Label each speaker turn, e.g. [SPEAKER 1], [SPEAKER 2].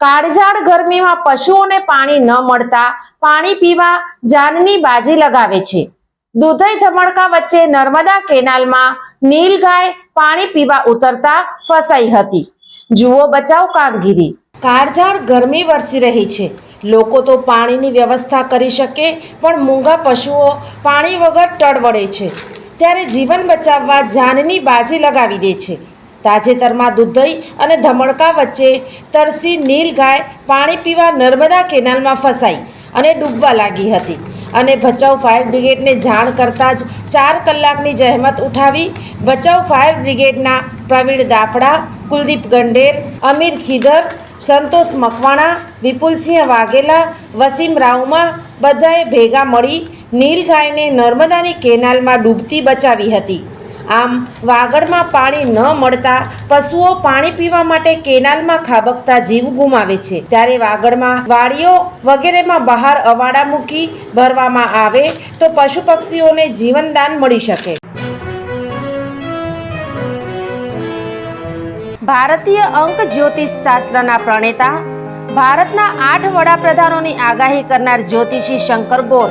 [SPEAKER 1] કાળઝાળ ગરમીમાં પશુઓને પાણી ન મળતા પાણી પીવા જાનની બાજી લગાવે છે. દુધઈ ધમણકા વચ્ચે નર્મદા કેનાલમાં નીલગાય પાણી પીવા ઉતરતા ફસાઈ હતી. જુઓ બચાવ કામગીરી. કાળઝાળ ગરમી વરસી રહી છે. લોકો તો પાણીની વ્યવસ્થા કરી શકે, પણ મૂંગા પશુઓ પાણી વગર ટળવળે છે. ત્યારે જીવન બચાવવા જાનની બાજી લગાવી દે છે. તાજેતરમાં દુધઈ અને ધમણકા વચ્ચે તરસી નીલગાય પાણી પીવા નર્મદા કેનાલમાં ફસાઈ અને ડૂબવા લાગી હતી. અને ભચાઉ ફાયર બ્રિગેડને જાણ કરતાં જ ચાર કલાકની જહેમત ઉઠાવી ભચાઉ ફાયર બ્રિગેડના પ્રવીણ દાફડા, કુલદીપ ગંડેર, અમીર ખીદર સંતોષ મકવાણા, વિપુલસિંહ વાઘેલા, વસીમ રાઉમા બધાએ ભેગા મળી નીલગાયને નર્મદાની કેનાલમાં ડૂબતી બચાવી હતી. આમ, વાગડમાં પાણી ન મળતા પશુઓ પાણી પીવા માટે કેનાલમાં ખાબકતા જીવ ગુમાવે છે. ત્યારે વાગડમાં વાડીઓ વગેરેમાં બહાર અવાડા મૂકી ભરવામાં આવે તો પશુ પક્ષીઓને જીવનદાન મળી શકે. ભારતીય અંક જ્યોતિષ શાસ્ત્રના પ્રણેતા, ભારતના આઠ વડાપ્રધાનોની આગાહી કરનાર જ્યોતિષી શંકર ગોર